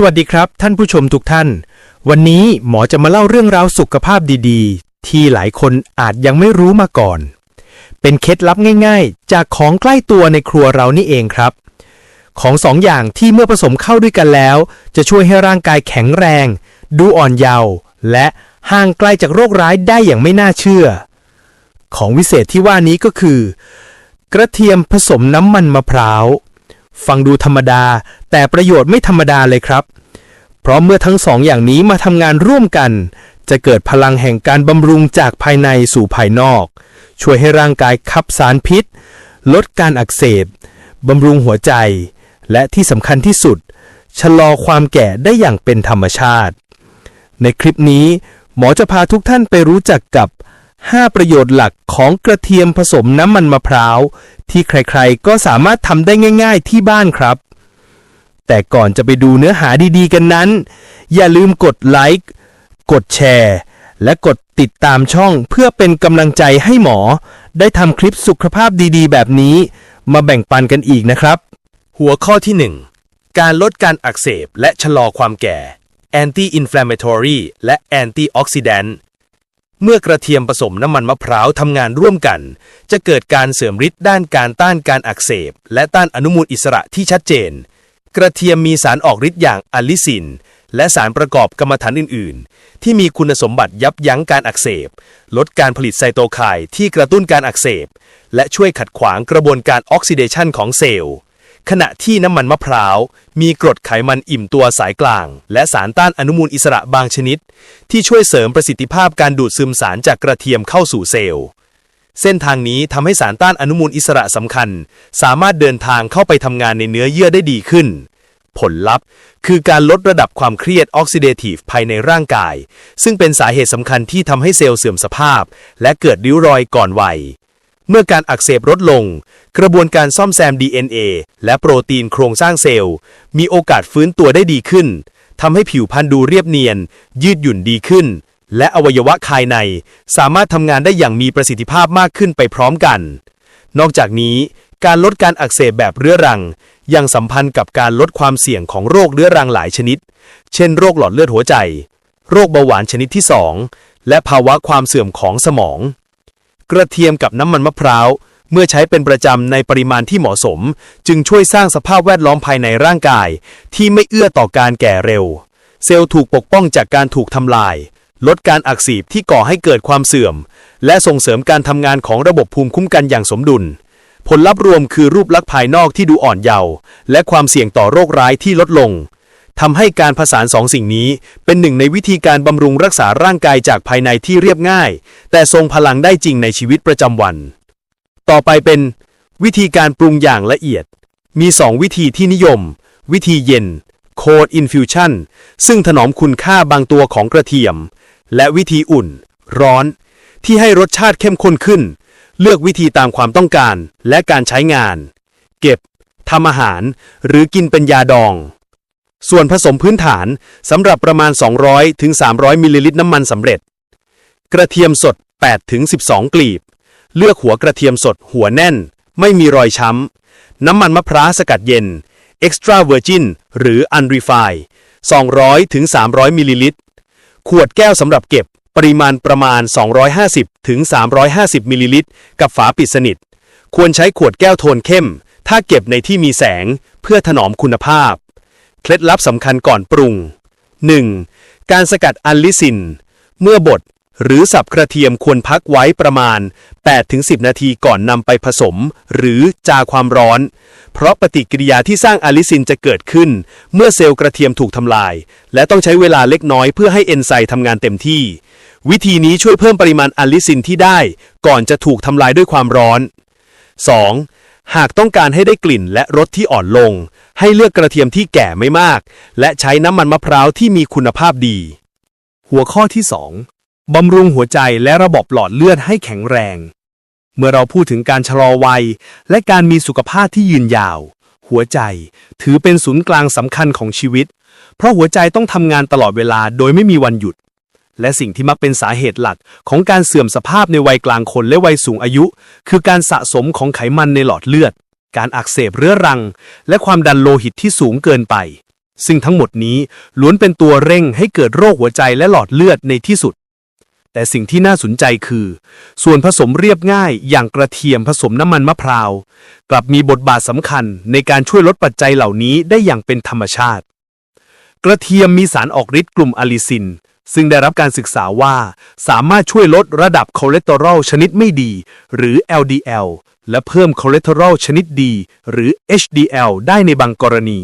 สวัสดีครับ ท่านผู้ชมทุกท่าน วันนี้หมอจะมาเล่าเรื่องราวสุขภาพดีๆ ที่หลายคนอาจยังไม่รู้มาก่อน เป็นเคล็ดลับง่าย ๆ จากของใกล้ตัวในครัวเรานี่เองครับ ของสองอย่างที่เมื่อผสมเข้าด้วยกันแล้ว จะช่วยให้ร่างกายแข็งแรง ดูอ่อนเยาว์และห่างไกลจากโรคร้ายได้อย่างไม่น่าเชื่อ ของวิเศษที่ว่านี้ก็คือ กระเทียมผสมน้ำมันมะพร้าว ฟังดูธรรมดา แต่ประโยชน์ไม่ธรรมดาเลยครับ เพราะเมื่อทั้งสองอย่างนี้มาทำงานร่วมกัน จะเกิดพลังแห่งการบำรุงจากภายในสู่ภายนอก ช่วยให้ร่างกายขับสารพิษ ลดการอักเสบบำรุงหัวใจ และที่สำคัญที่สุด ชะลอความแก่ได้อย่างเป็นธรรมชาติ ในคลิปนี้ หมอจะพาทุกท่านไปรู้จักกับ 5 ประโยชน์หลักของกระเทียมผสมน้ำมันมะพร้าว ที่ใครๆ ก็สามารถทำได้ง่าย ๆ ที่บ้านครับ แต่ก่อนจะไปดูเนื้อหาดีๆ กันนั้น อย่าลืมกดไลค์กดแชร์ และกดติดตามช่องเพื่อเป็นกำลังใจให้หมอ ได้ทำคลิปสุขภาพดีๆ แบบนี้ มาแบ่งปันกันอีกนะครับ หัวข้อที่ 1 การลดการอักเสบและชะลอความแก่ anti-inflammatory และ antioxidant เมื่อกระเทียมผสมน้ำมันมะพร้าวทำงานร่วมกัน จะเกิดการเสริมฤทธิ์ด้านการต้านการอักเสบ และต้านอนุมูลอิสระที่ชัดเจน กระเทียมมีสารออกฤทธิ์อย่างอะลิซิน และสารประกอบกรรมฐานอื่น ๆ ที่มีคุณสมบัติยับยั้งการอักเสบ ลดการผลิตไซโตไคน์ที่กระตุ้นการอักเสบ และช่วยขัดขวางกระบวนการออกซิเดชันของเซลล์ ขณะที่น้ำมันมะพร้าว มีกรดไขมันอิ่มตัวสายกลาง และสารต้านอนุมูลอิสระบางชนิด ที่ช่วยเสริมประสิทธิภาพการดูดซึมสารจากกระเทียมเข้าสู่เซลล์ เส้นทางนี้ทำให้สารต้านอนุมูลอิสระสำคัญ สามารถเดินทางเข้าไปทำงานในเนื้อเยื่อได้ดีขึ้น ผลลัพธ์ คือการลดระดับความเครียดออกซิเดทีฟภายในร่างกาย ซึ่งเป็นสาเหตุสำคัญที่ทำให้เซลล์เสื่อมสภาพ และเกิดริ้วรอยก่อนวัย เมื่อการอักเสบลดลง กระบวนการซ่อมแซม DNA และโปรตีนโครงสร้างเซลล์ มีโอกาสฟื้นตัวได้ดีขึ้นทำให้ผิวพรรณดูเรียบเนียน ยืดหยุ่นดีขึ้น และอวัยวะภายใน สามารถทำงานได้อย่างมีประสิทธิภาพมากขึ้นไปพร้อมกัน นอกจากนี้ การลดการอักเสบแบบเรื้อรัง ยังสัมพันธ์กับการลดความเสี่ยงของโรคเรื้อรังหลายชนิด เช่น โรคหลอดเลือดหัวใจ โรคเบาหวานชนิดที่ 2 และภาวะความเสื่อมของสมอง กระเทียมกับน้ำมันมะพร้าว เมื่อใช้เป็นประจำในปริมาณที่เหมาะสม จึงช่วยสร้างสภาพแวดล้อมภายในร่างกาย ที่ไม่เอื้อต่อการแก่เร็ว เซลล์ถูกปกป้องจากการถูกทำลาย ลดการอักเสบที่ก่อให้เกิดความเสื่อม และส่งเสริมการทำงานของระบบภูมิคุ้มกันอย่างสมดุล ผลลัพธ์รวมคือรูปลักษณ์ภายนอกที่ดูอ่อนเยาว์และความเสี่ยงต่อโรคร้ายที่ลดลง ทำให้การผสานสองสิ่งนี้ เป็นหนึ่งในวิธีการบำรุงรักษาร่างกายจากภายในที่เรียบง่าย แต่ทรงพลังได้จริงในชีวิตประจำวัน ต่อไปเป็น วิธีการปรุงอย่างละเอียด มี 2 วิธีที่นิยม วิธีเย็น Cold Infusion ซึ่งถนอมคุณค่าบางตัวของกระเทียม และวิธีอุ่น ร้อน ที่ให้รสชาติเข้มข้นขึ้น เลือกวิธีตามความต้องการและการใช้งาน เก็บทำอาหาร หรือกินเป็นยาดอง ส่วนผสมพื้นฐานสำหรับประมาณ 200 ถึง 300 มิลลิลิตรน้ำมันสำเร็จ กระเทียมสด 8 ถึง 12 กลีบ เลือกหัวกระเทียมสด หัวแน่น ไม่มีรอยช้ำ น้ำมันมะพร้าวสกัดเย็น extra virgin หรือ unrefined 200 ถึง 300 มิลลิลิตร ขวดแก้วสำหรับเก็บ ปริมาณประมาณ 250 ถึง 350 มิลลิลิตร กับฝาปิดสนิท ควรใช้ขวดแก้วโทนเข้ม ถ้าเก็บในที่มีแสง เพื่อถนอมคุณภาพ เคล็ดลับสำคัญก่อนปรุง 1. การสกัดอัลลิซิน เมื่อบดหรือสับกระเทียมควรพักไว้ประมาณ 8-10 นาทีก่อนนำไปผสม หรือจาความร้อน เพราะปฏิกิริยาที่สร้างอัลลิซินจะเกิดขึ้น เมื่อเซลล์กระเทียมถูกทำลาย และต้องใช้เวลาเล็กน้อยเพื่อให้เอนไซม์ทำงานเต็มที่ วิธีนี้ช่วยเพิ่มปริมาณอัลลิซินที่ได้ ก่อนจะถูกทำลายด้วยความร้อน 2. หากต้องการให้ได้กลิ่นและรสที่อ่อนลง ให้เลือกกระเทียมที่แก่ไม่มาก และใช้น้ำมันมะพร้าวที่มีคุณภาพดี หัวข้อที่ 2 บำรุงหัวใจและระบบหลอดเลือดให้แข็งแรง เมื่อเราพูดถึงการชะลอวัย และการมีสุขภาพที่ยืนยาว หัวใจถือเป็นศูนย์กลางสำคัญของชีวิต เพราะหัวใจต้องทำงานตลอดเวลาโดยไม่มีวันหยุด และสิ่งที่มักเป็นสาเหตุหลักของการเสื่อมสภาพในวัยกลางคนและวัยสูงอายุ คือการสะสมของไขมันในหลอดเลือด การอักเสบเรื้อรัง และความดันโลหิตที่สูงเกินไป ซึ่งทั้งหมดนี้ล้วนเป็นตัวเร่งให้เกิดโรคหัวใจและหลอดเลือดในที่สุด แต่สิ่งที่น่าสนใจคือ ส่วนผสมเรียบง่ายอย่างกระเทียมผสมน้ำมันมะพร้าว กลับมีบทบาทสำคัญในการช่วยลดปัจจัยเหล่านี้ได้อย่างเป็นธรรมชาติ กระเทียมมีสารออกฤทธิ์กลุ่มอะลิซิน ซึ่งได้รับการศึกษาว่า สามารถช่วยลดระดับคอเลสเตอรอลชนิดไม่ดี หรือ LDL และเพิ่มคอเลสเตอรอลชนิดดี หรือ HDL ได้ในบางกรณี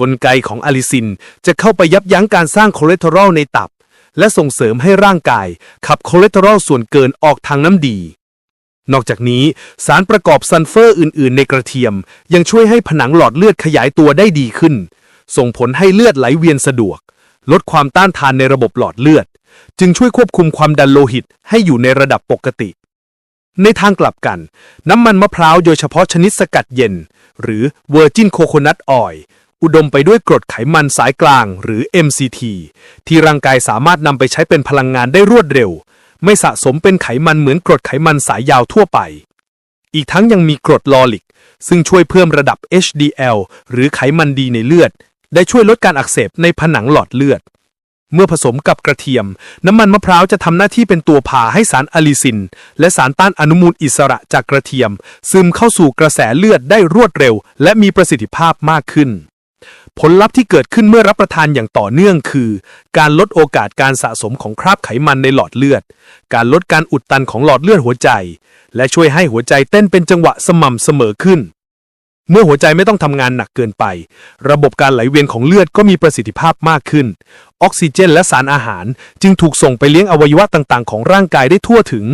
กลไกของอะลิซินจะเข้าไปยับยั้งการสร้างคอเลสเตอรอลในตับ และส่งเสริมให้ร่างกาย ขับคอเลสเตอรอลส่วนเกินออกทางน้ำดี นอกจากนี้สารประกอบซัลเฟอร์อื่น ๆ ในกระเทียม ยังช่วยให้ผนังหลอดเลือดขยายตัวได้ดีขึ้น ส่งผลให้เลือดไหลเวียนสะดวก ลดความต้านทานในระบบหลอดเลือด จึงช่วยควบคุมความดันโลหิตให้อยู่ในระดับปกติ ในทางกลับกัน น้ำมันมะพร้าวโดยเฉพาะชนิดสกัดเย็น หรือ Virgin Coconut Oil อุดมไปด้วยกรดไขมันสายกลางหรือ MCT ที่ร่างกายสามารถนำไปใช้เป็นพลังงานได้รวดเร็ว ไม่สะสมเป็นไขมันเหมือนกรดไขมันสายยาวทั่วไป อีกทั้งยังมีกรดลอริก ซึ่งช่วยเพิ่มระดับ HDL หรือไขมันดีในเลือด ได้ช่วยลดการอักเสบในผนังหลอดเลือด เมื่อผสมกับกระเทียม น้ำมันมะพร้าวจะทำหน้าที่เป็นตัวพาให้สารอะลิซิน และสารต้านอนุมูลอิสระจากกระเทียม ซึมเข้าสู่กระแสเลือดได้รวดเร็ว และมีประสิทธิภาพมากขึ้น ผลลัพธ์ที่เกิดขึ้นเมื่อรับประทานอย่างต่อเนื่องคือ การลดโอกาสการสะสมของคราบไขมันในหลอดเลือด การลดการอุดตันของหลอดเลือดหัวใจ และช่วยให้หัวใจเต้นเป็นจังหวะสม่ำเสมอขึ้น เมื่อหัวใจไม่ต้องทำงานหนักเกินไป ระบบการไหลเวียนของเลือดก็มีประสิทธิภาพมากขึ้น ออกซิเจนและสารอาหารจึงถูกส่งไปเลี้ยงอวัยวะต่างๆ ของร่างกายได้ทั่วถึง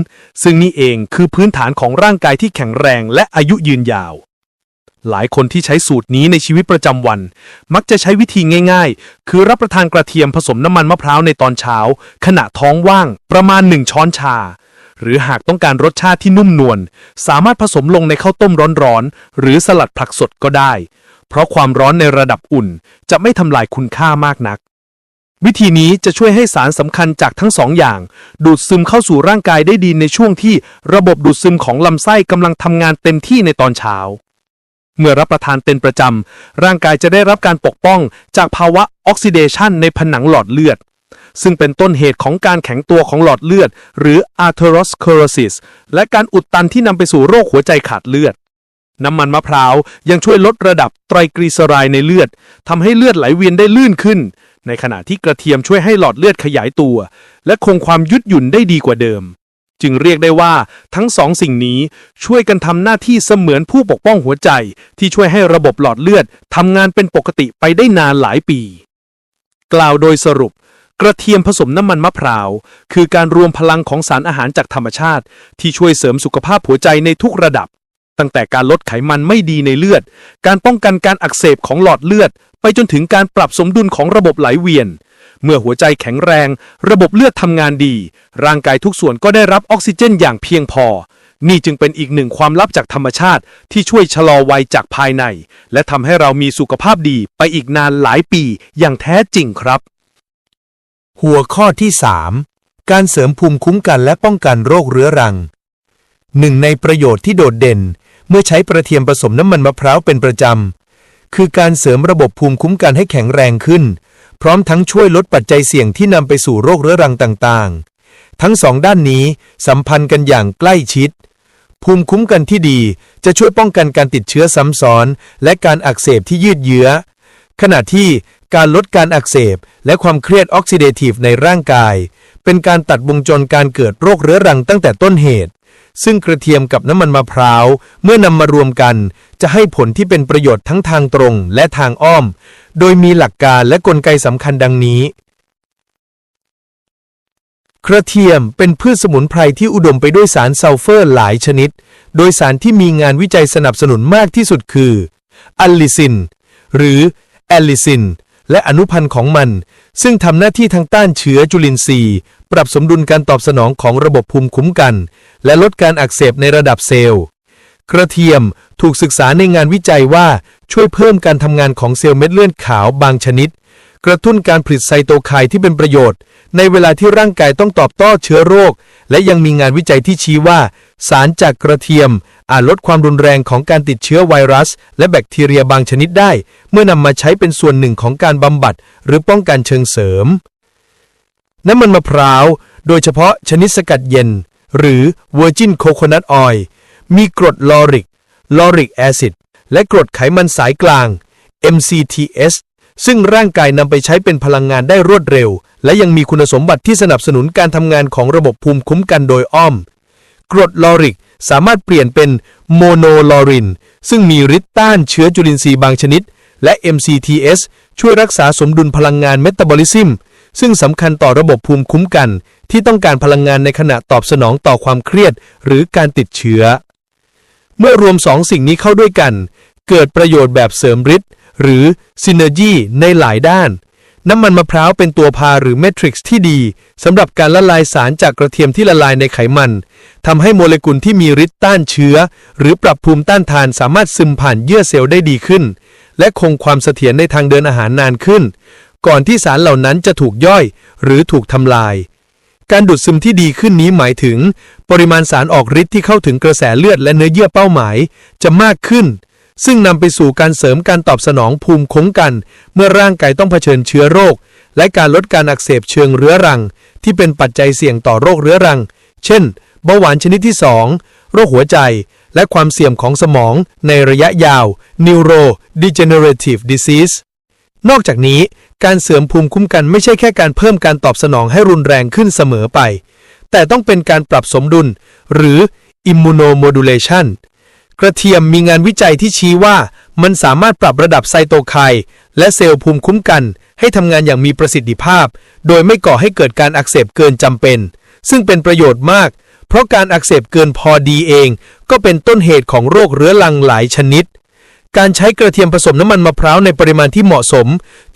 ซึ่งนี่เองคือพื้นฐานของร่างกายที่แข็งแรงและอายุยืนยาว หลายคนที่ใช้สูตรนี้ในชีวิตประจำวัน มักจะใช้วิธีง่าย ๆ คือรับประทานกระเทียมผสมน้ำมันมะพร้าวในตอนเช้า ขณะท้องว่าง ประมาณ1ช้อนชา หรือหากต้องการรสชาติที่นุ่มนวลสามารถผสมลงในข้าวต้มร้อนๆ หรือสลัดผักสดก็ได้ เพราะความร้อนในระดับอุ่นจะไม่ทำลายคุณค่ามากนัก วิธีนี้จะช่วยให้สารสำคัญจากทั้งสองอย่าง ดูดซึมเข้าสู่ร่างกายได้ดีในช่วงที่ระบบดูดซึมของลำไส้กำลังทำงานเต็มที่ในตอนเช้าเมื่อรับประทานเป็นประจำ ร่างกายจะได้รับการปกป้องจากภาวะออกซิเดชันในผนังหลอดเลือด ซึ่งเป็นต้นเหตุของการแข็งตัวของหลอดเลือด หรือ atherosclerosis และการอุดตันที่นำไปสู่โรคหัวใจขาดเลือด น้ำมันมะพร้าวยังช่วยลดระดับไตรกลีเซอไรด์ในเลือดทำให้เลือดไหลเวียนได้ลื่นขึ้น ในขณะที่กระเทียมช่วยให้หลอดเลือดขยายตัว และคงความยืดหยุ่นได้ดีกว่าเดิม จึงเรียกได้ว่าทั้งสองสิ่งนี้ช่วยกันทำหน้าที่เสมือนผู้ปกป้องหัวใจ ที่ช่วยให้ระบบหลอดเลือดทำงานเป็นปกติไปได้นานหลายปี กล่าวโดยสรุป กระเทียมผสมน้ำมันมะพร้าว คือการรวมพลังของสารอาหารจากธรรมชาติ ที่ช่วยเสริมสุขภาพหัวใจในทุกระดับ ตั้งแต่การลดไขมันไม่ดีในเลือด การป้องกันการอักเสบของหลอดเลือด ไปจนถึงการปรับสมดุลของระบบไหลเวียน เมื่อหัวใจแข็งแรง ระบบเลือดทำงานดี ร่างกายทุกส่วนก็ได้รับออกซิเจนอย่างเพียงพอ นี่จึงเป็นอีกหนึ่งความลับจากธรรมชาติ ที่ช่วยชะลอวัยจากภายใน และทำให้เรามีสุขภาพดีไปอีกนานหลายปีอย่างแท้จริงครับ หัวข้อที่ 3 การเสริมภูมิคุ้มกันและป้องกันโรคเรื้อรัง หนึ่งในประโยชน์ที่โดดเด่น เมื่อใช้กระเทียมผสมน้ำมันมะพร้าวเป็นประจำ คือการเสริมระบบภูมิคุ้มกันให้แข็งแรงขึ้น พร้อมทั้งช่วยลดปัจจัยเสี่ยงที่นำไปสู่โรคเรื้อรังต่างๆ ทั้งสองด้านนี้สัมพันธ์กันอย่างใกล้ชิด ภูมิคุ้มกันที่ดีจะช่วยป้องกันการติดเชื้อซ้ำซ้อน และการอักเสบที่ยืดเยื้อ ขณะที่การลดการอักเสบ และความเครียดออกซิเดทีฟในร่างกาย เป็นการตัดวงจรการเกิดโรคเรื้อรังตั้งแต่ต้นเหตุ ซึ่งกระเทียมกับน้ำมันมะพร้าว เมื่อนำมารวมกัน จะให้ผลที่เป็นประโยชน์ทั้งทางตรงและทางอ้อม โดยมีหลักการและกลไกสำคัญดังนี้กระเทียมเป็นพืชสมุนไพรที่อุดมไปด้วยสารซัลเฟอร์หลายชนิด โดยสารที่มีงานวิจัยสนับสนุนมากที่สุดคืออัลลิซิน หรือ แอลลิซิน และอนุพันธ์ของมัน ซึ่งทำหน้าที่ทางต้านเชื้อจุลินทรีย์ ปรับสมดุลการตอบสนองของระบบภูมิคุ้มกัน และลดการอักเสบในระดับเซลล์ กระเทียมถูกศึกษาในงานวิจัยว่าช่วยเพิ่มการทำงานของเซลล์เม็ดเลือดขาวบางชนิด กระตุ้นการผลิตไซโตไคน์ที่เป็นประโยชน์ ในเวลาที่ร่างกายต้องตอบโต้เชื้อโรค และยังมีงานวิจัยที่ชี้ว่า สารจากกระเทียม อาจลดความรุนแรงของการติดเชื้อไวรัส และแบคทีเรียบางชนิดได้ เมื่อนำมาใช้เป็นส่วนหนึ่งของการบำบัด หรือป้องกันเชิงเสริม น้ำมันมะพร้าว โดยเฉพาะชนิดสกัดเย็น หรือ Virgin Coconut Oil มีกรดลอริก ลอริกแอซิด และกรดไขมันสายกลาง MCTS ซึ่งร่างกายนำไปใช้เป็นพลังงานได้รวดเร็ว และยังมีคุณสมบัติที่สนับสนุนการทำงานของระบบภูมิคุ้มกันโดยอ้อม กรดลอริก สามารถเปลี่ยนเป็นโมโนลอริน ซึ่งมีฤทธิ์ต้านเชื้อจุลินทรีย์บางชนิด และ MCTS ช่วยรักษาสมดุลพลังงานเมตาบอลิซึมซึ่งสำคัญต่อระบบภูมิคุ้มกัน ที่ต้องการพลังงานในขณะตอบสนองต่อความเครียด หรือการติดเชื้อ เมื่อรวมสองสิ่งนี้เข้าด้วยกัน เกิดประโยชน์แบบเสริมฤทธิ์หรือซินเนอร์จีในหลายด้าน น้ำมันมะพร้าวเป็นตัวพาหรือเมทริกซ์ที่ดีสำหรับการละลายสารจากกระเทียมที่ละลายในไขมันทำให้โมเลกุลที่มีฤทธิ์ต้านเชื้อ หรือปรับภูมิต้านทานสามารถซึมผ่านเยื่อเซลล์ได้ดีขึ้น และคงความเสถียรในทางเดินอาหารนานขึ้น ก่อนที่สารเหล่านั้นจะถูกย่อย หรือถูกทำลาย การดูดซึมที่ดีขึ้นนี้หมายถึง ปริมาณสารออกฤทธิ์ที่เข้าถึงกระแสเลือดและเนื้อเยื่อเป้าหมาย จะมากขึ้น ซึ่งนำไปสู่การเสริมการตอบสนองภูมิคุ้มกัน เมื่อร่างกายต้องเผชิญเชื้อโรค และการลดการอักเสบเชิงเรื้อรัง ที่เป็นปัจจัยเสี่ยงต่อโรคเรื้อรัง เช่นเบาหวานชนิดที่ 2 โรคหัวใจ และความเสี่ยมของสมองในระยะยาว neurodegenerative disease นอกจากนี้การเสริมภูมิคุ้มกันไม่ใช่แค่การเพิ่มการตอบสนองให้รุนแรงขึ้นเสมอไป แต่ต้องเป็นการปรับสมดุล หรือ immunomodulation กระเทียมมีงานวิจัยที่ชี้ว่า มันสามารถปรับระดับไซโตไคน์และเซลล์ภูมิคุ้มกัน ให้ทำงานอย่างมีประสิทธิภาพ โดยไม่ก่อให้เกิดการอักเสบเกินจำเป็น ซึ่งเป็นประโยชน์มาก เพราะการอักเสบเกินพอดีเอง ก็เป็นต้นเหตุของโรคเรื้อรังหลายชนิด การใช้กระเทียมผสมน้ำมันมะพร้าวในปริมาณที่เหมาะสม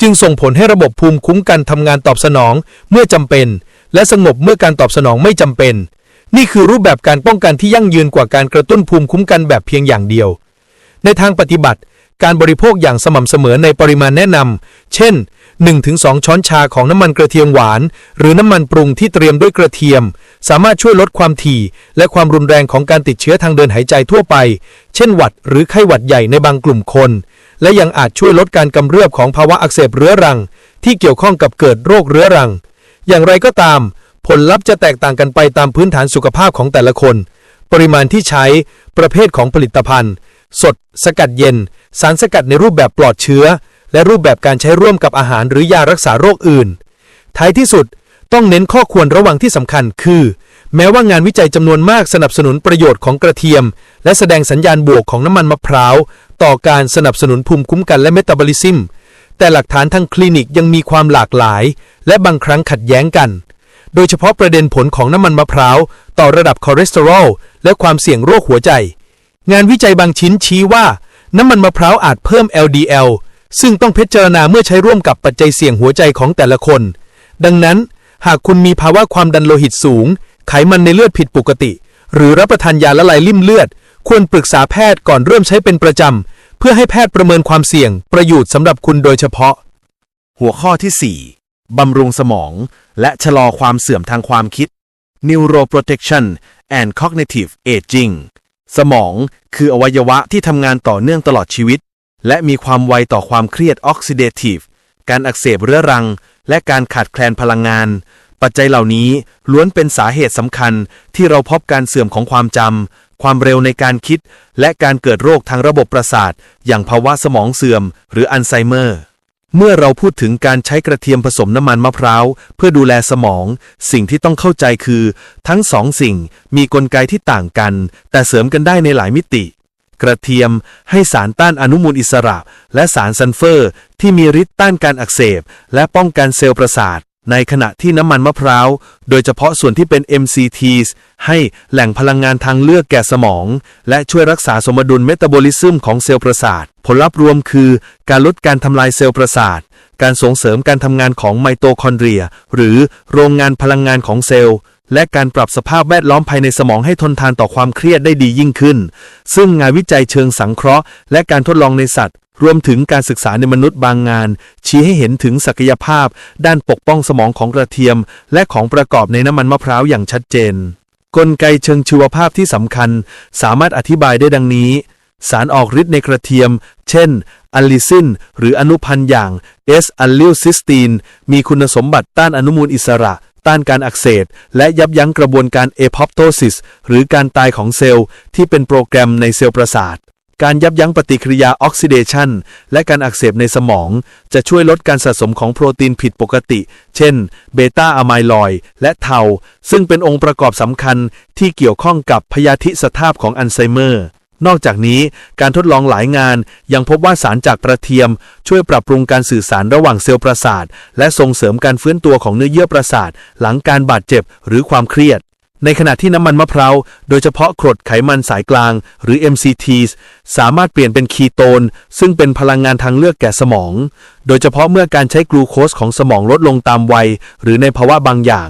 จึงส่งผลให้ระบบภูมิคุ้มกันทำงานตอบสนอง เมื่อจำเป็น และสงบเมื่อการตอบสนองไม่จำเป็น นี่คือรูปแบบการป้องกันที่ยั่งยืนกว่าการกระตุ้นภูมิคุ้มกันแบบเพียงอย่างเดียว ในทางปฏิบัติ การบริโภคอย่างสม่ำเสมอในปริมาณแนะนำ เช่น 1-2 ช้อนชาของน้ำมันกระเทียมหวาน หรือน้ำมันปรุงที่เตรียมด้วยกระเทียม สามารถช่วยลดความถี่ และความรุนแรงของการติดเชื้อทางเดินหายใจทั่วไป เช่นหวัดหรือไข้หวัดใหญ่ในบางกลุ่มคน และยังอาจช่วยลดการกำเริบของภาวะอักเสบเรื้อรัง ที่เกี่ยวข้องกับเกิดโรคเรื้อรัง อย่างไรก็ตาม ผลลัพธ์จะแตกต่างกันไปตามพื้นฐานสุขภาพของแต่ละคน ปริมาณที่ใช้ ประเภทของผลิตภัณฑ์ สด สกัดเย็น สารสกัดในรูปแบบปลอดเชื้อ และรูปแบบการใช้ร่วมกับอาหารหรือยารักษาโรคอื่น ท้ายที่สุด ต้องเน้นข้อควรระวังที่สำคัญคือ แม้ว่างานวิจัยจำนวนมากสนับสนุนประโยชน์ของกระเทียม และแสดงสัญญาณบวกของน้ำมันมะพร้าว ต่อการสนับสนุนภูมิคุ้มกันและเมตาบอลิซึมแต่หลักฐานทางคลินิกยังมีความหลากหลาย และบางครั้งขัดแย้งกัน โดยเฉพาะประเด็นผลของน้ำมันมะพร้าว ต่อระดับคอเลสเตอรอลและความเสี่ยงโรคหัวใจ งานวิจัยบางชิ้นชี้ว่า น้ำมันมะพร้าวอาจเพิ่ม LDL ซึ่งต้องพิจารณาเมื่อใช้ร่วมกับปัจจัยเสี่ยงหัวใจของแต่ละคน ดังนั้น หากคุณมีภาวะความดันโลหิตสูง ไขมันในเลือดผิดปกติ หรือรับประทานยาละลายลิ่มเลือด ควรปรึกษาแพทย์ก่อนเริ่มใช้เป็นประจำ เพื่อให้แพทย์ประเมินความเสี่ยง ประโยชน์สำหรับคุณโดยเฉพาะ หัวข้อที่ 4บำรุงสมอง และชะลอความเสื่อมทางความคิด neuroprotection and cognitive aging สมองคืออวัยวะที่ทำงานต่อเนื่องตลอดชีวิต และมีความไวต่อความเครียด oxidative การอักเสบเรื้อรัง และการขาดแคลนพลังงาน ปัจจัยเหล่านี้ล้วนเป็นสาเหตุสำคัญที่เราพบการเสื่อมของความจำ ความเร็วในการคิด และการเกิดโรคทางระบบประสาท อย่างภาวะสมองเสื่อม หรืออัลไซเมอร์ เมื่อเราพูดถึงการใช้กระเทียมผสมน้ำมันมะพร้าว เพื่อดูแลสมอง สิ่งที่ต้องเข้าใจคือ ทั้งสองสิ่งมีกลไกที่ต่างกัน แต่เสริมกันได้ในหลายมิติ กระเทียมให้สารต้านอนุมูลอิสระ และสารซัลเฟอร์ ที่มีฤทธิ์ต้านการอักเสบ และป้องกันเซลล์ประสาท ในขณะที่น้ำมันมะพร้าว โดยเฉพาะส่วนที่เป็น MCTs ให้แหล่งพลังงานทางเลือกแก่สมอง และช่วยรักษาสมดุลเมตาบอลิซึมของเซลล์ประสาท ผลลัพธ์รวมคือ การลดการทำลายเซลล์ประสาท การส่งเสริมการทำงานของไมโตคอนเดรีย หรือโรงงานพลังงานของเซลล์ และการปรับสภาพแวดล้อมภายในสมองให้ทนทานต่อความเครียดได้ดียิ่งขึ้น ซึ่งงานวิจัยเชิงสังเคราะห์ และการทดลองในสัตว์ รวมถึงการศึกษาในมนุษย์บางงาน ชี้ให้เห็นถึงศักยภาพ ด้านปกป้องสมองของกระเทียม และของประกอบในน้ำมันมะพร้าวอย่างชัดเจน กลไกเชิงชีวภาพที่สำคัญ สามารถอธิบายได้ดังนี้ สารออกฤทธิ์ในกระเทียม เช่นอัลลิซินหรืออนุพันธ์อย่าง S อัลลิลซิสตีนมีคุณสมบัติต้านอนุมูลอิสระ ต้านการอักเสบและยับยั้งกระบวนการเอพอปโตซิสหรือการตายของเซลล์ที่เป็นโปรแกรมในเซลล์ประสาท การยับยั้งปฏิกิริยาออกซิเดชันและการอักเสบในสมอง จะช่วยลดการสะสมของโปรตีนผิดปกติ เช่น เบต้าอะไมลอยด์และเทา ซึ่งเป็นองค์ประกอบสำคัญที่เกี่ยวข้องกับพยาธิสภาพของอัลไซเมอร์ นอกจากนี้การทดลองหลายงาน ยังพบว่าสารจากกระเทียม ช่วยปรับปรุงการสื่อสารระหว่างเซลล์ประสาท และส่งเสริมการฟื้นตัวของเนื้อเยื่อประสาท หลังการบาดเจ็บหรือความเครียด ในขณะที่น้ำมันมะพร้าวโดยเฉพาะกรดไขมันสายกลาง หรือ MCTs สามารถเปลี่ยนเป็นคีโตน ซึ่งเป็นพลังงานทางเลือกแก่สมอง โดยเฉพาะเมื่อการใช้กลูโคสของสมองลดลงตามวัย หรือในภาวะบางอย่าง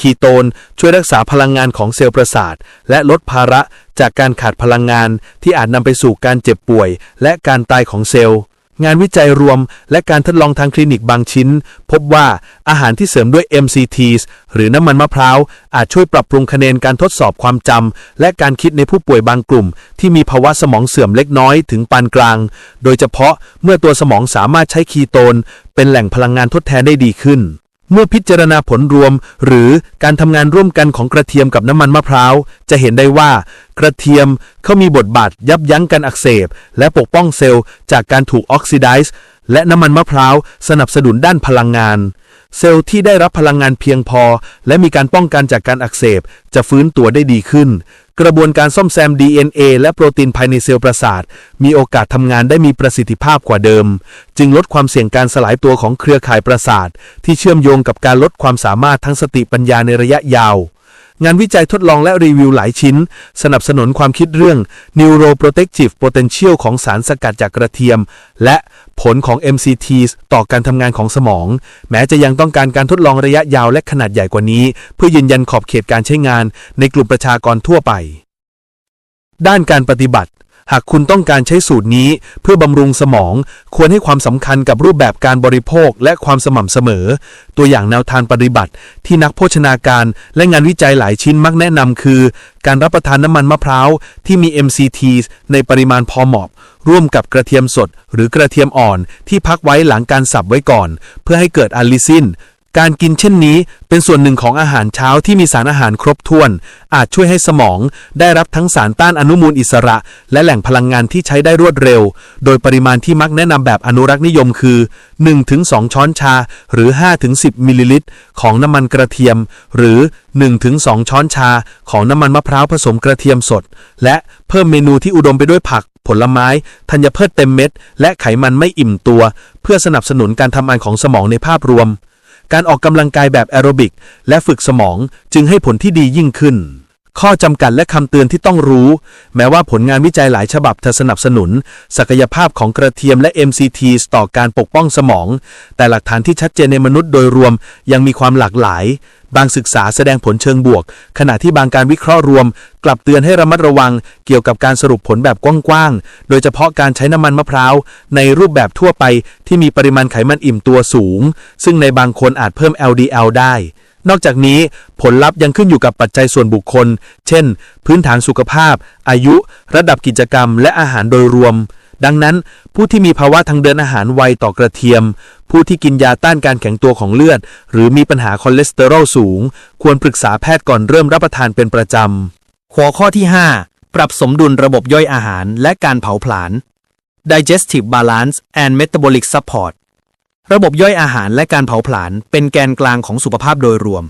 คีโตนช่วยรักษาพลังงานของเซลล์ประสาท และลดภาระจากการขาดพลังงานที่อาจนำไปสู่การเจ็บป่วย และการตายของเซลล์ งานวิจัยรวมและการทดลองทางคลินิกบางชิ้น พบว่าอาหารที่เสริมด้วย MCTs หรือน้ำมันมะพร้าว อาจช่วยปรับปรุงคะแนนการทดสอบความจำและการคิดในผู้ป่วยบางกลุ่ม ที่มีภาวะสมองเสื่อมเล็กน้อยถึงปานกลาง โดยเฉพาะเมื่อตัวสมองสามารถใช้คีโตน เป็นแหล่งพลังงานทดแทนได้ดีขึ้น เมื่อพิจารณาผลรวม หรือการทำงานร่วมกันของกระเทียมกับน้ำมันมะพร้าว จะเห็นได้ว่า กระเทียมเขามีบทบาทยับยั้งการอักเสบ และปกป้องเซลล์จากการถูกออกซิไดซ์และน้ำมันมะพร้าวสนับสนุนด้านพลังงาน เซลล์ที่ได้รับพลังงานเพียงพอ และมีการป้องกันจากการอักเสบ จะฟื้นตัวได้ดีขึ้น กระบวนการซ่อมแซม DNA และโปรตีนภายในเซลล์ประสาท มีโอกาสทำงานได้มีประสิทธิภาพกว่าเดิม จึงลดความเสี่ยงการสลายตัวของเครือข่ายประสาท ที่เชื่อมโยงกับการลดความสามารถทั้งสติปัญญาในระยะยาว งานวิจัยทดลองและรีวิวหลายชิ้น สนับสนุนความคิดเรื่อง neuroprotective potential ของสารสกัดจากกระเทียม และผลของ MCTs ต่อการทำงานของสมอง แม้จะยังต้องการการทดลองระยะยาวและขนาดใหญ่กว่านี้ เพื่อยืนยันขอบเขตการใช้งานในกลุ่มประชากรทั่วไป ด้านการปฏิบัติ หากคุณต้องการใช้สูตรนี้เพื่อบำรุงสมอง ควรให้ความสำคัญกับรูปแบบการบริโภคและความสม่ำเสมอ ตัวอย่างแนวทางปฏิบัติ ที่นักโภชนาการและงานวิจัยหลายชิ้นมักแนะนำคือ การรับประทานน้ำมันมะพร้าวที่มี MCTs ในปริมาณพอเหมาะ ร่วมกับกระเทียมสด หรือกระเทียมอ่อนที่พักไว้หลังการสับไว้ก่อน เพื่อให้เกิดอะลิซิน การกินเช่นนี้เป็นส่วนหนึ่งของอาหารเช้าที่มีสารอาหารครบถ้วน อาจช่วยให้สมอง ได้รับทั้งสารต้านอนุมูลอิสระ และแหล่งพลังงานที่ใช้ได้รวดเร็ว โดยปริมาณที่มักแนะนำแบบอนุรักษ์นิยมคือ 1-2 ช้อนชา หรือ 5-10 มิลลิลิตร ของน้ำมันกระเทียม หรือ 1-2 ช้อนชา ของน้ำมันมะพร้าวผสมกระเทียมสด และเพิ่มเมนูที่อุดมไปด้วยผักผลไม้ ธัญพืชเต็มเม็ด และไขมันไม่อิ่มตัว เพื่อสนับสนุนการทำงานของสมองในภาพรวม การออกกำลังกายแบบแอโรบิก และฝึกสมองจึงให้ผลที่ดียิ่งขึ้น ข้อจำกัดและคำเตือนที่ต้องรู้ แม้ว่าผลงานวิจัยหลายฉบับจะสนับสนุน ศักยภาพของกระเทียมและ MCT ต่อการปกป้องสมอง แต่หลักฐานที่ชัดเจนในมนุษย์โดยรวมยังมีความหลากหลาย บางศึกษาแสดงผลเชิงบวก ขณะที่บางการวิเคราะห์รวม กลับเตือนให้ระมัดระวัง เกี่ยวกับการสรุปผลแบบกว้างๆ โดยเฉพาะการใช้น้ำมันมะพร้าว ในรูปแบบทั่วไปที่มีปริมาณไขมันอิ่มตัวสูง ซึ่งในบางคนอาจเพิ่ม LDL ได้ นอกจากนี้ผลลัพธ์ยังขึ้นอยู่กับปัจจัยส่วนบุคคล เช่น พื้นฐานสุขภาพ อายุ ระดับกิจกรรม และอาหารโดยรวม ดังนั้น ผู้ที่มีภาวะทางเดินอาหารไวต่อกระเทียม ผู้ที่กินยาต้านการแข็งตัวของเลือด หรือมีปัญหาคอเลสเตอรอลสูง ควรปรึกษาแพทย์ก่อนเริ่มรับประทานเป็นประจำ หัวข้อที่ 5 ปรับสมดุลระบบย่อยอาหารและการเผาผลาญ digestive balance and metabolic support ระบบย่อยอาหารและการเผาผลาญเป็นแกนกลางของสุขภาพโดยรวม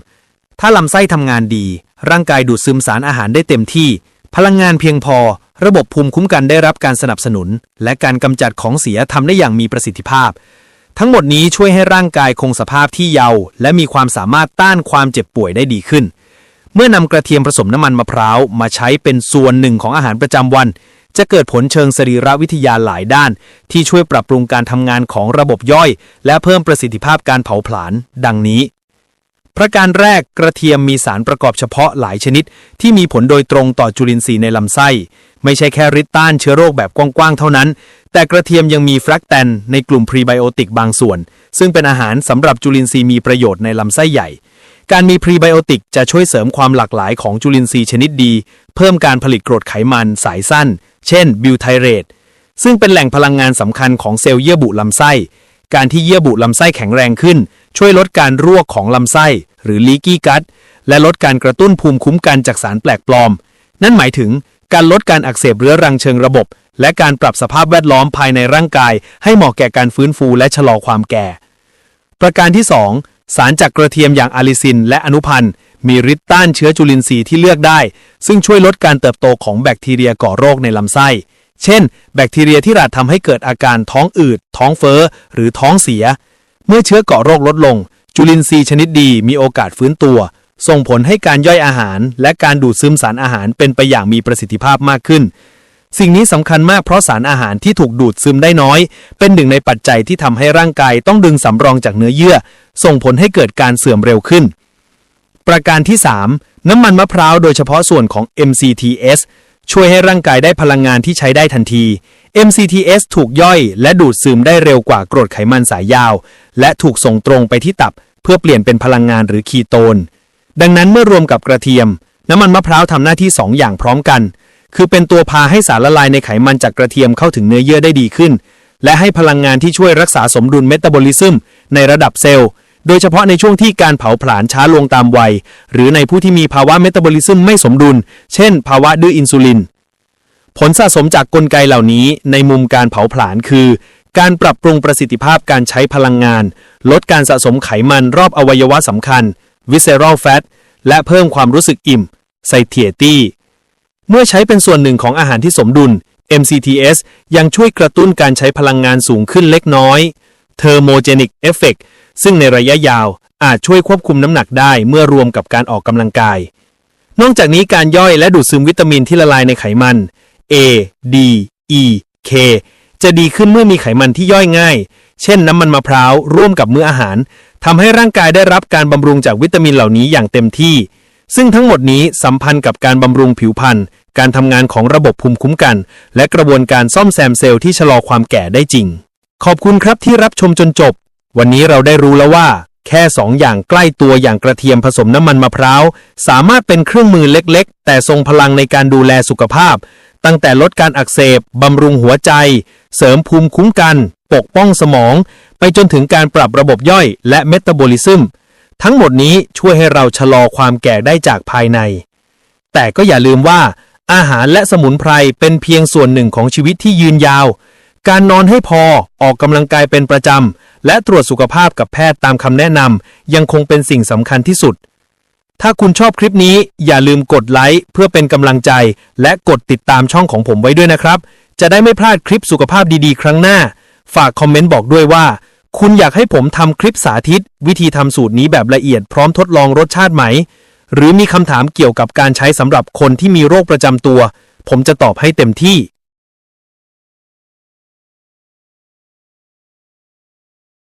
ถ้าลำไส้ทำงานดี ร่างกายดูดซึมสารอาหารได้เต็มที่ พลังงานเพียงพอ ระบบภูมิคุ้มกันได้รับการสนับสนุน และการกำจัดของเสียทำได้อย่างมีประสิทธิภาพ ทั้งหมดนี้ช่วยให้ร่างกายคงสภาพที่เยาว์และมีความสามารถต้านความเจ็บป่วยได้ดีขึ้น เมื่อนำกระเทียมผสมน้ำมันมะพร้าวมาใช้เป็นส่วนหนึ่งของอาหารประจำวัน จะเกิดผลเชิงสรีรวิทยาหลายด้าน ที่ช่วยปรับปรุงการทำงานของระบบย่อย และเพิ่มประสิทธิภาพการเผาผลาญดังนี้ ประการแรกกระเทียมมีสารประกอบเฉพาะหลายชนิด ที่มีผลโดยตรงต่อจุลินทรีย์ในลำไส้ ไม่ใช่แค่ฤทธิ์ต้านเชื้อโรคแบบกว้างๆเท่านั้น แต่กระเทียมยังมีแฟรกแตนในกลุ่มพรีไบโอติกบางส่วน ซึ่งเป็นอาหารสำหรับจุลินทรีย์มีประโยชน์ในลำไส้ใหญ่การมีพรีไบโอติกจะช่วยเสริมความหลากหลายของจุลินทรีย์ชนิดดี เพิ่มการผลิตกรดไขมันสายสั้น เช่นบิวไทเรตซึ่งเป็นแหล่งพลังงานสำคัญของเซลล์เยื่อบุลำไส้ การที่เยื่อบุลำไส้แข็งแรงขึ้น ช่วยลดการรั่วของลำไส้ หรือลีกี้กัตและลดการกระตุ้นภูมิคุ้มกันจากสารแปลกปลอม นั่นหมายถึงการลดการอักเสบเรื้อรังเชิงระบบ และการปรับสภาพแวดล้อมภายในร่างกาย ให้เหมาะแก่การฟื้นฟูและชะลอความแก่ ประการที่ 2 สารจากกระเทียมอย่างอาลิซินและอนุพันธ์ มีฤทธิ์ต้านเชื้อจุลินทรีย์ที่เลือกได้ ซึ่งช่วยลดการเติบโตของแบคทีเรียก่อโรคในลำไส้ เช่น แบคทีเรียที่อาจทำให้เกิดอาการท้องอืด ท้องเฟ้อ หรือท้องเสีย เมื่อเชื้อก่อโรคลดลง จุลินทรีย์ชนิดดีมีโอกาสฟื้นตัว ส่งผลให้การย่อยอาหาร และการดูดซึมสารอาหารเป็นไปอย่างมีประสิทธิภาพมากขึ้น สิ่งนี้สำคัญมากเพราะสารอาหารที่ถูกดูดซึมได้น้อย เป็นหนึ่งในปัจจัยที่ทำให้ร่างกายต้องดึงสำรองจากเนื้อเยื่อ ส่งผลให้เกิดการเสื่อมเร็วขึ้น ประการที่ 3 น้ำมันมะพร้าวโดยเฉพาะส่วนของ MCTS ช่วยให้ร่างกายได้พลังงานที่ใช้ได้ทันที MCTS ถูกย่อยและดูดซึมได้เร็วกว่ากรดไขมันสายยาว และถูกส่งตรงไปที่ตับ เพื่อเปลี่ยนเป็นพลังงานหรือคีโตน ดังนั้นเมื่อรวมกับกระเทียม น้ำมันมะพร้าวทำหน้าที่ 2 อย่างพร้อมกัน คือเป็นตัวพาให้สารละลายในไขมันจากกระเทียมเข้าถึงเนื้อเยื่อได้ดีขึ้น และให้พลังงานที่ช่วยรักษาสมดุลเมตาบอลิซึมในระดับเซลล์ โดยเฉพาะในช่วงที่การเผาผลาญช้าลงตามวัย หรือในผู้ที่มีภาวะเมตาบอลิซึมไม่สมดุล เช่น ภาวะดื้ออินซูลิน ผลสะสมจากกลไกเหล่านี้ในมุมการเผาผลาญคือ การปรับปรุงประสิทธิภาพการใช้พลังงาน ลดการสะสมไขมันรอบอวัยวะสำคัญ visceral fat และเพิ่มความรู้สึกอิ่ม satiety เมื่อใช้เป็นส่วนหนึ่งของอาหารที่สมดุล MCTS ยังช่วยกระตุ้นการใช้พลังงานสูงขึ้นเล็กน้อย thermogenic effect ซึ่งในระยะยาวอาจช่วยควบคุมน้ำหนักได้เมื่อรวมกับการออกกำลังกาย นอกจากนี้การย่อยและดูดซึมวิตามินที่ละลายในไขมัน A D E K จะดีขึ้นเมื่อมีไขมันที่ย่อยง่าย เช่นน้ำมันมะพร้าวร่วมกับมื้ออาหารทำให้ร่างกายได้รับการบำรุงจากวิตามินเหล่านี้อย่างเต็มที่ ซึ่งทั้งหมดนี้สัมพันธ์กับการบำรุงผิวพรรณการทำงานของระบบภูมิคุ้มกัน และกระบวนการซ่อมแซมเซลล์ที่ชะลอความแก่ได้จริง ขอบคุณครับที่รับชมจนจบ วันนี้เราได้รู้แล้วว่า แค่สองอย่างใกล้ตัวอย่างกระเทียมผสมน้ำมันมะพร้าว สามารถเป็นเครื่องมือเล็กๆ แต่ทรงพลังในการดูแลสุขภาพ ตั้งแต่ลดการอักเสบบำรุงหัวใจ เสริมภูมิคุ้มกัน ปกป้องสมอง ไปจนถึงการปรับระบบย่อยและเมตาบอลิซึมทั้งหมดนี้ช่วยให้เราชะลอความแก่ได้จากภายใน แต่ก็อย่าลืมว่า อาหารและสมุนไพรเป็นเพียงส่วนหนึ่งของชีวิตที่ยืนยาว การนอนให้พอ ออกกำลังกายเป็นประจำ และตรวจสุขภาพกับแพทย์ตามคำแนะนำยังคงเป็นสิ่งสำคัญที่สุด ถ้าคุณชอบคลิปนี้อย่าลืมกดไลค์เพื่อเป็นกำลังใจ และกดติดตามช่องของผมไว้ด้วยนะครับ จะได้ไม่พลาดคลิปสุขภาพดีๆ ครั้งหน้า ฝากคอมเมนต์บอกด้วยว่า คุณอยากให้ผมทำคลิปสาธิต วิธีทำสูตรนี้แบบละเอียดพร้อมทดลองรสชาติไหม หรือมีคำถามเกี่ยวกับการใช้สำหรับคนที่มีโรคประจำตัว ผมจะตอบให้เต็มที่